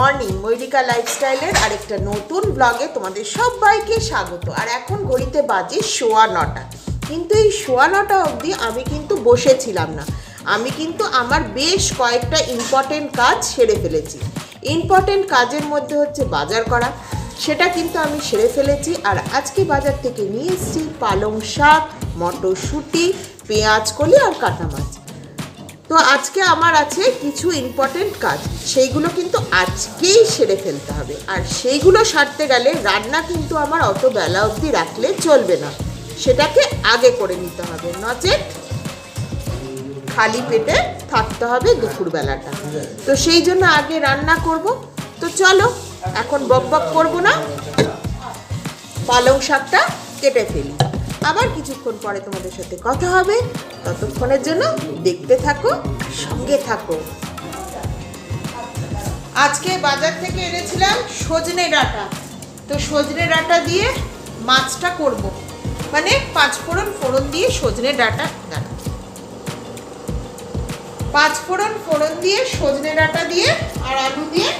Morning ময়ূরিকা লাইফস্টাইলের আরেকটা নতুন ব্লগে তোমাদের সবাইকে স্বাগত। আর এখন ঘড়িতে বাজে সোয়া নটা। কিন্তু এই সোয়া নটা অবধি আমি কিন্তু বসেছিলাম না। আমি কিন্তু আমার বেশ কয়েকটা ইম্পর্টেন্ট কাজ সেরে ফেলেছি। ইম্পর্টেন্ট কাজের মধ্যে হচ্ছে বাজার করা। সেটা কিন্তু আমি সেরে ফেলেছি। আর আজকে বাজার থেকে নিয়ে এসেছি পালং শাক, মটরশুঁটি, পেঁয়াজ, কলি আর কাটা মাছ তো আজকে আমার আছে কিছু ইম্পর্টেন্ট কাজ। সেইগুলো কিন্তু আজকেই সেরে ফেলতে হবে। আর সেইগুলো সারতে গেলে রান্না কিন্তু আমার অত বেলা অবধি রাখলে চলবে না। সেটাকে আগে করে নিতে হবে নচেত খালি পেটে থাকতে হবে দুপুরবেলাটা। তো সেই জন্য আগে রান্না করব। তো চলো, এখন বক বক করব না। পালং শাকটা কেটে ফেলি। আবার কিছুক্ষণ পরে তোমাদের সাথে কথা হবে। ততক্ষণের জন্য দেখতে থাকো, সঙ্গে থাকো। আজকে বাজার থেকে এনেছিলাম সজনে ডাঁটা। তো সজনে ডাঁটা দিয়ে মাছটা করব। মানে পাঁচ ফোড়ন ফোড়ন দিয়ে সজনে ডাঁটা ডাঁটা পাঁচ ফোড়ন ফোড়ন দিয়ে সজনে ডাঁটা দিয়ে আর আলু দিয়ে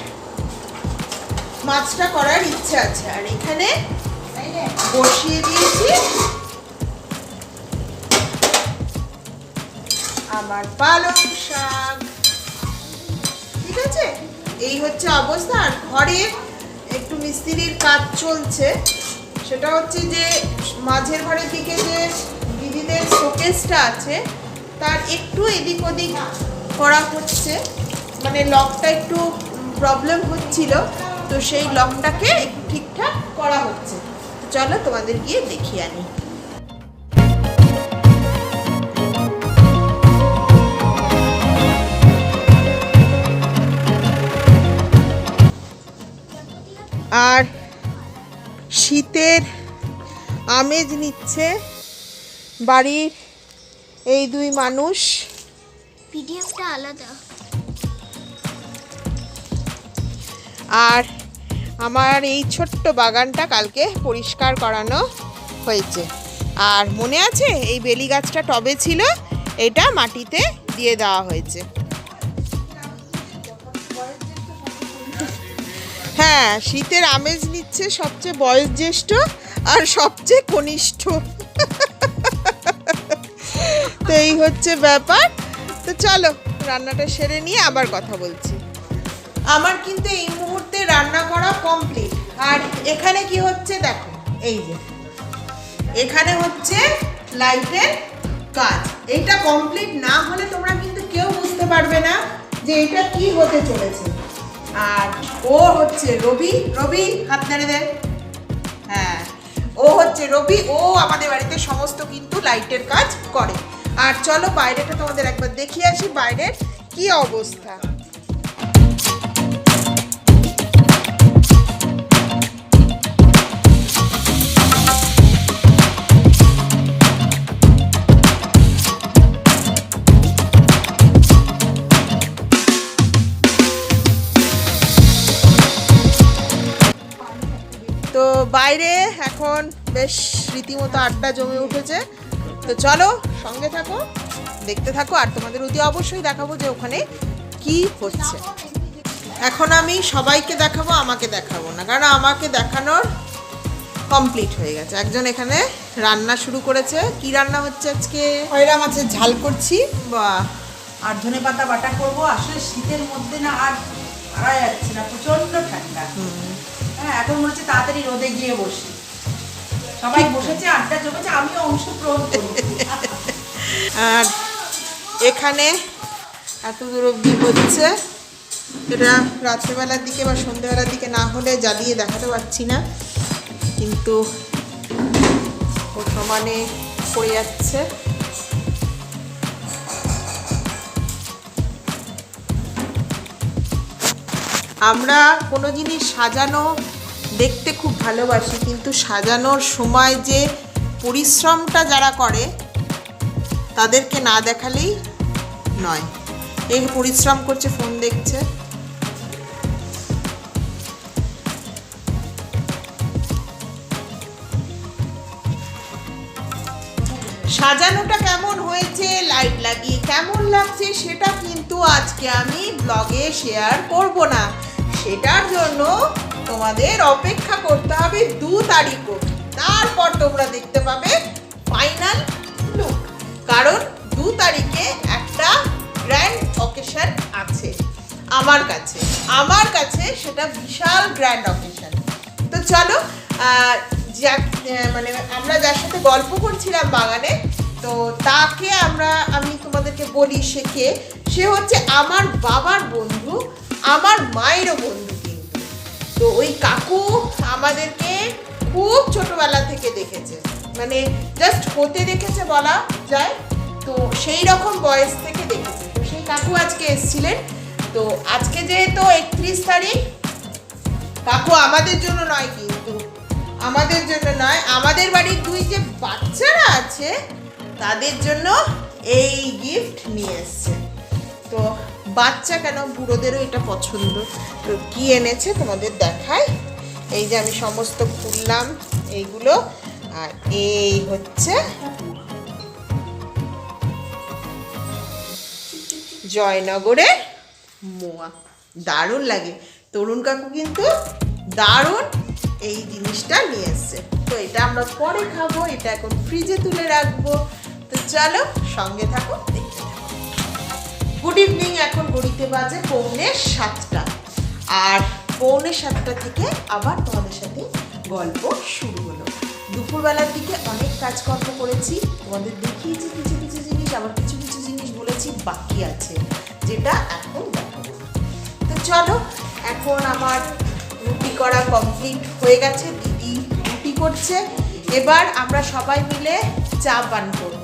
মাছটা করার ইচ্ছে আছে। আর এখানে বসিয়ে দিয়েছি আমার পালং শাক। ঠিক আছে? এই হচ্ছে অবস্থা। আর ঘরে একটু মিস্ত্রির কাজ চলছে। সেটা হচ্ছে যে, মাঝের ঘরের দিকে যে দিদিদের শোকেসটা আছে, তার একটু এদিক ওদিক করা হচ্ছে। মানে লকটা একটু প্রবলেম হচ্ছিল, তো সেই লকটাকে একটু ঠিকঠাক করা হচ্ছে। চলো তোমাদের গিয়ে দেখিয়ে আনি। আর শীতের আমেজ নিচ্ছে বাড়ির এই দুই মানুষ। পিডিএফটা আলাদা। আর আমার এই ছোট্ট বাগানটা কালকে পরিষ্কার করানো হয়েছে। আর মনে আছে এই বেলি গাছটা টবে ছিল? এটা মাটিতে দিয়ে দেওয়া হয়েছে। হ্যাঁ শীতের আমেজ নিচ্ছে সবচেয়ে বয়োজ্যেষ্ঠ আর সবচেয়ে কনিষ্ঠ। তো এই হচ্ছে ব্যাপার। তো চলো, রান্নাটা সেরে নিয়ে আবার কথা বলছি। আমার কিন্তু এই মুহূর্তে রান্না করা কমপ্লিট আর এখানে কি হচ্ছে দেখো, এই যে। এখানে হচ্ছে লাইটের কাজ। এটা কমপ্লিট না হলে তোমরা কিন্তু কেউ বুঝতে পারবে না যে এটা কি হতে চলেছে। আর ও হচ্ছে রবি। রবি, হাত নেড়ে দেয় হ্যাঁ। ও হচ্ছে রবি। ও আমাদের বাড়িতে সমস্ত কিন্তু লাইটের কাজ করে। আর চলো বাইরেটা তোমাদের একবার দেখিয়ে আসি। বাইরের কি অবস্থা? বাইরে এখন বেশ রীতিমতো আড্ডা জমে উঠেছে। তো চলো সঙ্গে থাকো দেখতে থাকো আর তোমাদের অতি অবশ্যই দেখাবো যে ওখানে কি হচ্ছে। এখন আমি সবাইকে দেখাবো আমাকে দেখাবো না কারণ আমাকে দেখানোর কমপ্লিট হয়ে গেছে। একজন এখানে রান্না শুরু করেছে। কি রান্না হচ্ছে আজকে? খয়রা মাছের ঝাল করছি। বা আর ধনে পাতা বাটা করব। আসলে শীতের মধ্যে না আর পারা যাচ্ছে না প্রচণ্ড ঠান্ডা। এখন মনে হচ্ছে তাড়াতাড়ি রোদে গিয়ে বসি। সবাই বসেছে আড্ডা জমেছে আমিও অংশগ্রহণ করছি আর এখানে এত দূর অব্দি হচ্ছে এটা রাত্রেবেলার দিকে বা সন্ধ্যেবেলার দিকে না হলে জ্বালিয়ে দেখাতে পারছি না কিন্তু ও সমানে পড়ে যাচ্ছে। আমরা কোনো জিনিস সাজানো দেখতে খুব ভালোবাসি, কিন্তু সাজানোর সময় যে পরিশ্রমটা যারা করে, তাদেরকে না দেখালেই নয়। এই পরিশ্রম করছে, ফোন দেখছে। সাজানোটা কেমন হয়েছে, লাইট লাগিয়ে কেমন লাগছে, সেটা কিন্তু আজকে আমি ব্লগে শেয়ার করব না। সেটার জন্য তোমাদের অপেক্ষা করতে হবে দু তারিখ অবধি। তারপর তোমরা দেখতে পাবে ফাইনাল লুক কারণ দু তারিখে একটা গ্র্যান্ড অকেশন আছে আমার কাছে। আমার কাছে সেটা বিশাল গ্র্যান্ড অকেশন তো চলো মানে আমরা যার সাথে গল্প করছিলাম বাগানে, তো তাকে আমরা, আমি তোমাদেরকে বলি শেখে সে হচ্ছে আমার বাবার বন্ধু, আমার মায়েরও বন্ধু। তো ওই কাকু আমাদেরকে খুব ছোটবেলা থেকে দেখেছে। মানে জাস্ট হতে দেখেছে বলা যায়, তো সেই রকম বয়স থেকে দেখেছে। তো সেই কাকু আজকে এসেছিলেন। তো আজকে যেহেতু একত্রিশ তারিখ, কাকু আমাদের জন্য নয় কিন্তু, আমাদের জন্য নয়, আমাদের বাড়ির দুই যে বাচ্চারা আছে, তাদের জন্য এই গিফট নিয়ে এসছে। তো বাচ্চা কেন? বুড়োদেরও এটা পছন্দ। তো কি এনেছে তোমাদের দেখাই। এই যে আমি সমস্ত খুললাম এইগুলো। আর এই হচ্ছে জয়নগরের মোয়া। দারুণ লাগে। তরুণ কাকু কিন্তু দারুণ এই জিনিসটা নিয়ে এসছে। তো এটা আমরা পরে খাব, এটা এখন ফ্রিজে তুলে রাখব। তো চলো সঙ্গে থাকো থাকো। গুড ইভিনিং এখন ঘড়িতে বাজে পৌনে সাতটা। আর পৌনে সাতটা থেকে আবার তোমাদের সাথে গল্প শুরু হলো। দুপুরবেলার দিকে অনেক কাজকর্ম করেছি, তোমাদের দেখিয়েছি কিছু কিছু জিনিস, আবার কিছু কিছু জিনিস বলেছি বাকি আছে, যেটা এখন তো চলো, এখন আমার রুটি করা কমপ্লিট হয়ে গেছে, দিদি রুটি করছে। এবার আমরা সবাই মিলে চা পান করব।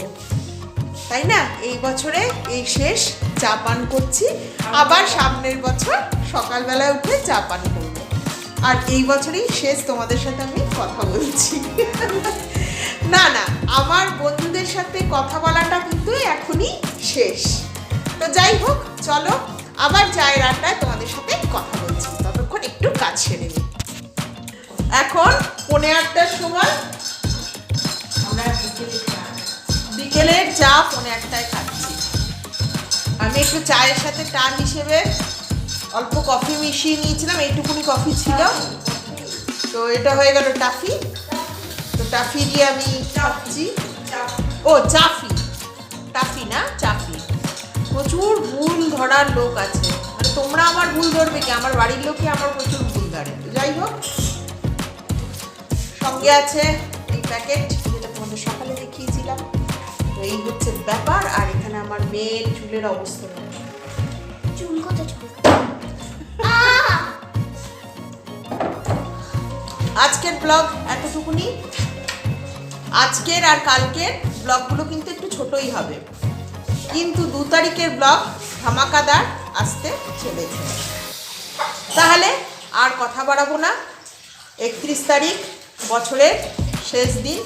তাই না? এই বছরে এই শেষ চা পান করছি। আবার সামনের বছর সকালবেলায় উঠে চা পান করব। আর এই বছরেই শেষ তোমাদের সাথে আমি কথা বলছি। না না, আমার বন্ধুদের সাথে কথা বলাটা কিন্তু এখনই শেষ। তো যাই হোক, চলো, আবার চায়ের আড্ডায় তোমাদের সাথে কথা বলছি। ততক্ষণ একটু কাজ সেরে নিই। এখন পৌনে আটটার সময় আমরা বিকেলে বিকেলের চা পৌনে আটটায় খাচ্ছি। আমি একটু চায়ের সাথে টান হিসেবে অল্প কফি মিশিয়ে নিয়েছিলাম, এইটুকুনি কফি ছিল। তো এটা হয়ে গেল টাফি। তো টাফি দিয়ে আমি খাচ্ছি। ও, চাফি। টাফি না, চাফি। প্রচুর ভুল ধরার লোক আছে। মানে তোমরা আমার ভুল ধরবে কি? আমার বাড়ির লোকে আমার প্রচুর ভুল ধরে। যাই হোক। সঙ্গে আছে এই প্যাকেট এই হচ্ছে ব্যাপার আর এখানে আমার মেয়ের চুলের অবস্থা। চুল কত চুল? আজকের ব্লগ এতটুকুনি। আজকের আর কালকের ব্লগগুলো কিন্তু একটু ছোটই হবে। কিন্তু দু তারিখের ব্লগ ধামাকাদার আসতে চলেছে। তাহলে আর কথা বাড়াবো না। একত্রিশ তারিখ বছরের শেষ দিন।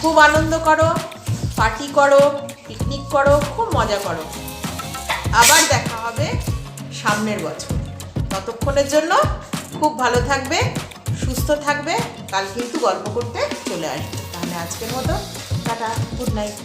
খুব আনন্দ করো। পার্টি করো পিকনিক করো, খুব মজা করো। আবার দেখা হবে সামনের বছর। ততক্ষণের জন্য খুব ভালো থাকবে, সুস্থ থাকবে। কাল কিন্তু গল্প করতে চলে আসবে। তাহলে আজকের মতো, টাটা গুড নাইট